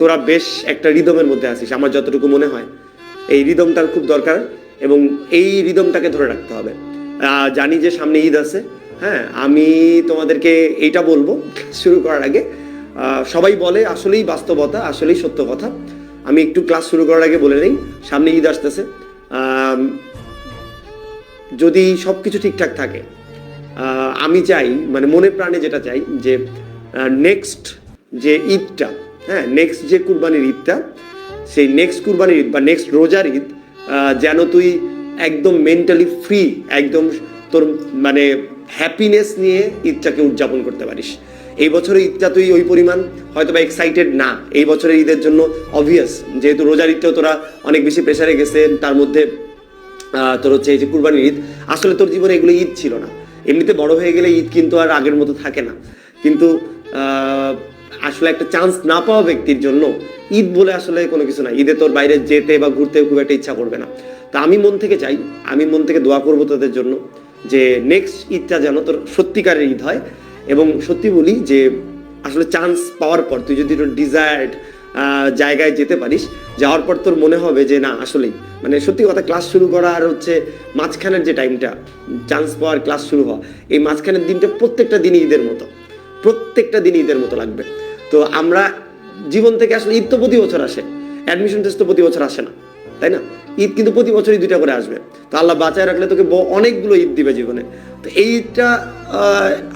তোরা বেশ একটা রিদমের মধ্যে আছিস, আমার যতটুকু মনে হয়। এই রিদমটার খুব দরকার এবং এই রিদমটাকে ধরে রাখতে হবে। জানি যে সামনে ঈদ আছে হ্যাঁ আমি তোমাদেরকে এইটা বলব শুরু করার আগে। সবাই বলে আসলেই বাস্তবতা, আসলেই সত্য কথা। আমি একটু ক্লাস শুরু করার আগে বলে নেই, সামনে ঈদ আসতেছে। যদি সব কিছু ঠিকঠাক থাকে আমি চাই মানে মনে প্রাণে যেটা চাই, যে নেক্সট যে ঈদটা হ্যাঁ নেক্সট যে কুরবানির ঈদটা, সেই নেক্সট কুরবানির ঈদ বা নেক্সট রোজার ঈদ যেন তুই একদম মেন্টালি ফ্রি একদম তোর মানে হ্যাপিনেস নিয়ে ঈদটাকে উদযাপন করতে পারিস। এই বছরের ঈদটা তুই ওই পরিমাণ হয়তো বা এক্সাইটেড না। এই বছরের ঈদের জন্য অবভিয়াস যেহেতু রোজার ঈদটাও তোরা অনেক বেশি প্রেশারে গেছে তার মধ্যে তোর হচ্ছে এই যে কুরবানির ঈদ, আসলে তোর জীবনে এগুলো ঈদ ছিল না। এমনিতে বড় হয়ে গেলে ঈদ কিন্তু আর আগের মতো থাকে না। কিন্তু আসলে একটা চান্স না পাওয়া ব্যক্তির জন্য ঈদ বলে আসলে কোনো কিছু না ঈদে তোর বাইরে যেতে বা ঘুরতে খুব একটা ইচ্ছা করবে না। তা আমি মন থেকে চাই, আমি মন থেকে দোয়া করব তোদের জন্য যে নেক্সট ঈদটা যেন তোর সত্যিকারের ঈদ হয় এবং সত্যি বলি যে আসলে চান্স পাওয়ার পর তুই যদি তোর ডিজায়ার্ড জায়গায় যেতে পারিস, যাওয়ার পর তোর মনে হবে যে না, আসলেই। মানে সত্যি কথা ক্লাস শুরু করা আর হচ্ছে মাঝখানের যে টাইমটা চান্স পাওয়ার ক্লাস শুরু হওয়া, এই মাঝখানের দিনটা প্রত্যেকটা দিনই ঈদের মতো। প্রত্যেকটা দিন ঈদের মতো লাগবে। তো আমরা জীবন থেকে আসলে ঈদ তো প্রতি বছর আসে অ্যাডমিশন টেস্ট তো প্রতি বছর আসে না, তাই না? ঈদ কিন্তু প্রতি বছরই দুইটা করে আসবে। তো আল্লাহ বাঁচায় রাখলে তোকে অনেকগুলো ঈদ দিবে জীবনে। তো ঈদটা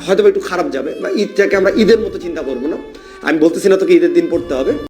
হয়তো একটু খারাপ যাবে, বা ঈদটাকে আমরা ঈদের মতো চিন্তা করব না। আমি বলতেছি না তোকে ঈদের দিন পড়তে হবে।